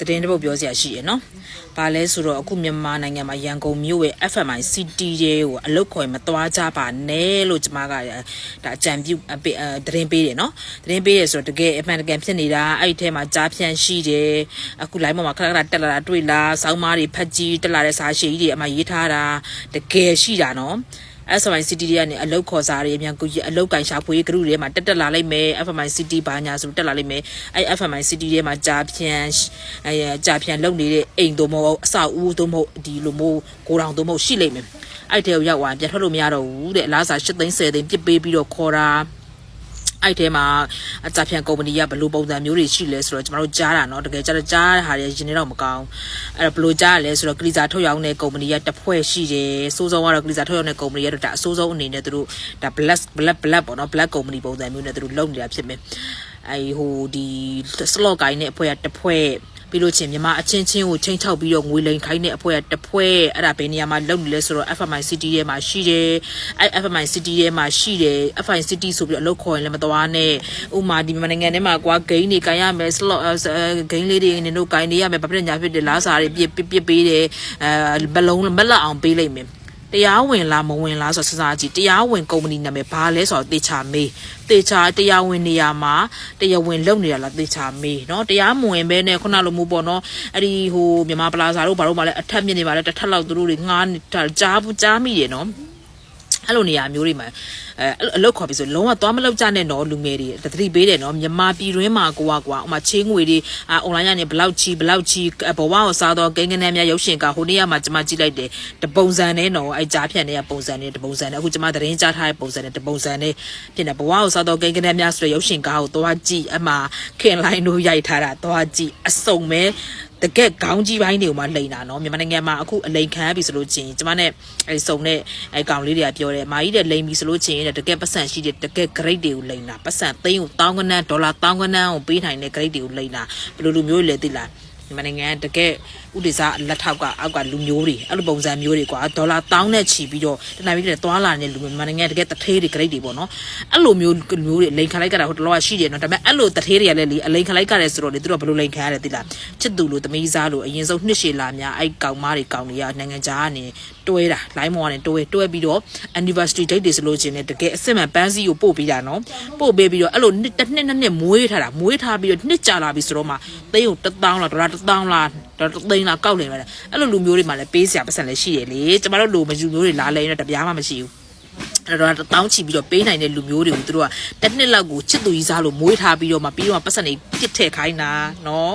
သတင်းတစ်ပုဒ်ပြောစရာရှိရယ်နော်။ဘာလဲဆိုတော့အခုမြန်မာနိုင်ငံမှာရန်ကုန်မြို့ရဲ့ FMI City တွေကိုအလုတ်ခေါ်ရင်မသွားကြပါနဲ့လို့ကျွန်မကဒါအကြံပြုအပေးအသတင်းပေးတယ်နော်။သတင်းပေးရဆိုတော့တကယ်အမှန်တကယ်ဖြစ်နေတာအဲ့ဒီထဲမှာကြားဖြန့်ရှိတယ်။အခု line ပေါ်မှာခဏခဏတက်လာတာတွေ့လား။စောင်းမားတွေဖက်ကြီးတက်လာတဲ့စာရှည်ကြီးတွေအမှရေးထားတာတကယ်ရှိတာနော်။ SMI City တွေကနေအလုတ်ခေါ်စားတွေအမြန်ကူကြီးအလုတ်ကန်ရှာဖွေဂရုတွေမှာတက်တက်လာလိုက်မယ် FMI City ဘာညာဆိုတက်လာလိုက်မယ်အဲ့ FMI City တွေမှာကြာဖြန်အဲကြာဖြန်လုံနေတဲ့အိမ်တို့မဟုတ်အဆောက်အဦတို့မဟုတ်ဒီလိုမျိုးကိုတောင်တို့မဟုတ်ရှိလိမ့်မယ်အဲ့တဲကိုရောက်သွားပြန်ထွက်လို့မရတော့ဘူးတဲ့အလားစား8သိန်း10သိန်းပြစ်ပေးပြီးတော့ခေါ်တာ အဲ့ထဲမှာအကြဖြန်ကုမ္ပဏီကဘယ်လိုပုံစံမျိုးတွေရှိလဲဆိုတော့ကျွန်တော်တို့ကြားတာเนาะတကယ်ကြားတော့ကြားတဲ့ဟာတွေရင်နေတော့မကောင်းအဲ့တော့ဘယ်လိုကြားရလဲဆိုတော့ကလီဇာထုတ်ရောင်းတဲ့ကုမ္ပဏီကတစ်ဖွဲ့ရှိတယ်စိုးစောကတော့ကလီဇာထုတ်ရောင်းတဲ့ကုမ္ပဏီကတော့ဒါအစိုးဆုံးအနေနဲ့သူတို့ဒါ black black black ပေါ့เนาะ black company ပုံစံမျိုးနဲ့သူတို့လုပ်နေတာဖြစ်မယ်အဲ့ဟိုဒီ slot ကိုင်းတဲ့အဖွဲ့ကတစ်ဖွဲ့ ပြီးလို့ချင်းမြန်မာအချင်းချင်းကိုချိန်ချောက်ပြီးတော့ငွေလိန်ခိုင်းတဲ့အဖွဲတစ်ဖွဲအဲ့ဒါဘယ်နေရာမှာလုပ်နေလဲဆိုတော့ FMI City ထဲမှာရှိတယ်အဲ့ FMI City ထဲမှာရှိတယ် FMI City ဆိုပြီးတော့အလုပ်ခေါ်ရင်လည်းမသွားနဲ့ဥမာဒီမြန်မာနိုင်ငံထဲမှာကွာဂိမ်းတွေကိုင်ရမယ် slot ဂိမ်းလေးတွေနင်တို့ကိုင်နေရမယ်ဘာဖြစ်ညာဖြစ်တယ်လားစာတွေပြစ်ပြစ်ပေးတယ်အဲဘလုံးမလက်အောင်ပေးလိုက်မယ် တရားဝင်လားမဝင်လားဆိုတော့စစားကြည့်တရားဝင်ကုမ္ပဏီနာမည်ဘာလဲဆိုတော့တေချာမေးတေချာတရားဝင်နေရာမှာတရားဝင်လုပ်နေရလားတေချာမေးเนาะတရားမဝင်ဘဲနဲ့ခုနလိုမျိုးပေါ့เนาะအဲ့ဒီဟိုမြန်မာပလာဇာတို့ဘာလို့မှလည်းအထက်မြင့်နေပါလဲတစ်ထက်လောက်သူတို့တွေငားနေတာကြားဘူးကြားမိတယ်เနာะ အဲ့လိုနေရာမျိုးတွေမှာအဲအလုတ်ခေါ်ပြီးဆိုလုံးဝသွားမလောက်ကြနဲ့တော့လူငယ်တွေတတိပေးတယ်နော်မြန်မာပြည်တွင်းမှာကိုကကွာဥမာချင်းငွေတွေအာအွန်လိုင်းကနေဘလောက်ချီဘလောက်ချီဘဝကိုစားတော့ကိန်းကနန်းများရုပ်ရှင်ကဟိုနေ့ကမှကျွန်မကြည့်လိုက်တယ်တပုံစံနဲ့နော်အဲကြားဖြန့်နေတဲ့ပုံစံနဲ့တပုံစံနဲ့အခုကျွန်မသတင်းကြားထားတဲ့ပုံစံနဲ့တပုံစံနဲ့ဖြစ်နေဘဝကိုစားတော့ကိန်းကနန်းများဆိုတဲ့ရုပ်ရှင်ကားကိုသွားကြည့်အမှခင်လိုင်းတို့ရိုက်ထားတာသွားကြည့်အစုံပဲ တကက်ခေါင်းကြီးပိုင်းတွေကိုမှလိန်တာနော်မြန်မာနိုင်ငံမှာအခုအလိန်ခံရပြီဆိုလို့ချင်းကျမနဲ့အဲစုံနဲ့အဲကောင်လေးတွေကပြောတယ်မာကြီးတဲ့လိန်ပြီဆိုလို့ချင်းတကက်ပတ်စံရှိတဲ့တကက် grade တွေကိုလိန်တာပတ်စံသိန်းကိုတောင်းကနန်းဒေါ်လာတောင်းကနန်းကိုပေးနိုင်တဲ့ grade တွေကိုလိန်တာဘယ်လိုလိုမျိုးလဲသိလား မြန်မာနိုင်ငံတကယ်ဥဒေစာလက်ထောက်ကအောက်ကလူမျိုးတွေအဲ့လိုပုံစံမျိုးတွေကွာဒေါ်လာတောင်းနဲ့ချီပြီးတော့တနိုင်ပြီးတော့သွားလာနေတဲ့လူမျိုးမြန်မာနိုင်ငံတကယ်တထေးတွေ grade တွေပေါ့နော်အဲ့လိုမျိုးမျိုးတွေလိန်ခံလိုက်ကြတာဟိုတလောကရှိတယ်နော်ဒါပေမဲ့အဲ့လိုတထေးတွေကလည်းလေအလိန်ခံလိုက်ကြတယ်ဆိုတော့လေသူတို့ကဘယ်လိုလိန်ခံရတယ်သိလားချစ်သူလိုသမီးစားလိုအရင်ဆုံးနှစ်ရှည်လာများအဲ့ကောင်မတွေကောင်တွေကနိုင်ငံခြားကနေတွဲတာ line မောကနေတွဲတွဲပြီးတော့ anniversary date တွေဆိုလို့ချင်းလည်းတကယ်အစစ်မှန်ပန်းစည်းကိုပို့ပေးတာနော်ပို့ပေးပြီးတော့အဲ့လိုနှစ်တစ်နှစ်နှစ်နှစ်မွေးထားတာမွေးထားပြီးတော့နှစ်ကြာလာပြီဆိုတော့မှသိန်းကို1000လားဒေါ်လာ1000လားဒေါ်လာသိန်းလားကောက်နေမှာအဲ့လိုလူမျိုးတွေမှလည်းပေးစရာပတ်စံလည်းရှိတယ်လေကျမတို့လူမယူမျိုးတွေလာလဲရင်တော့တပြားမှမရှိဘူးအဲ့တော့တောင်းချီပြီးတော့ပေးနိုင်တဲ့လူမျိုးတွေကိုသူတို့ကတစ်နှစ်လောက်ကိုချစ်သူကြီးစားလို့မွေးထားပြီးတော့မှပြီးတော့ပတ်စံတွေပြစ်ထည့်ခိုင်းတာနော်